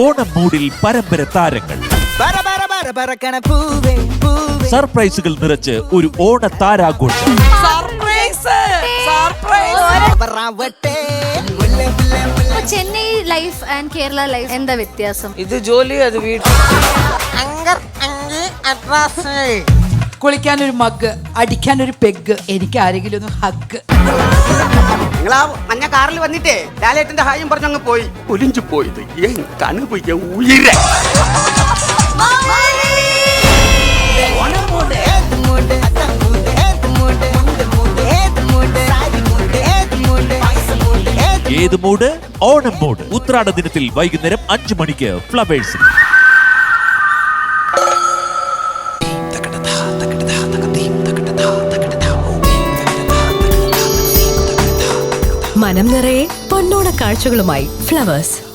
ഓണം മൂഡിൽ പരമ്പര താരങ്ങൾ. സർപ്രൈസുകൾ നിറച്ച് ഒരു ഓണ താരാഘോഷം സർപ്രൈസ് സർപ്രൈസ്. അവറാവട്ടെ മുല്ല മുല്ല മുല്ല. Chennai life and Kerala life എന്താ വ്യത്യാസം? ഇത് ജോലി അത് കുളിക്കാൻ ഒരു മഗ് അടിക്കാൻ ഒരു പെഗ് എനിക്ക് ആരെങ്കിലും ഒന്ന് ഹഗ്. നിങ്ങൾ ആ മഞ്ഞ കാറിൽ വന്നിട്ടേ ലാലേട്ടന്റെ ഹായും പറഞ്ഞങ്ങ് പോയി. ഒലിഞ്ചു പോയത്. ഏൻ കണുപ് ഏൻ ഉയിര ഏത് മൂഡ്? ഓണം മൂഡ്. ഉത്രാട ദിനത്തിൽ വൈകുന്നേരം അഞ്ചു മണിക്ക് ഫ്ലവേഴ്സിൽ. മനം നിറയെ പൊന്നോണ കാഴ്ചകളുമായി ഫ്ലവേഴ്സ്.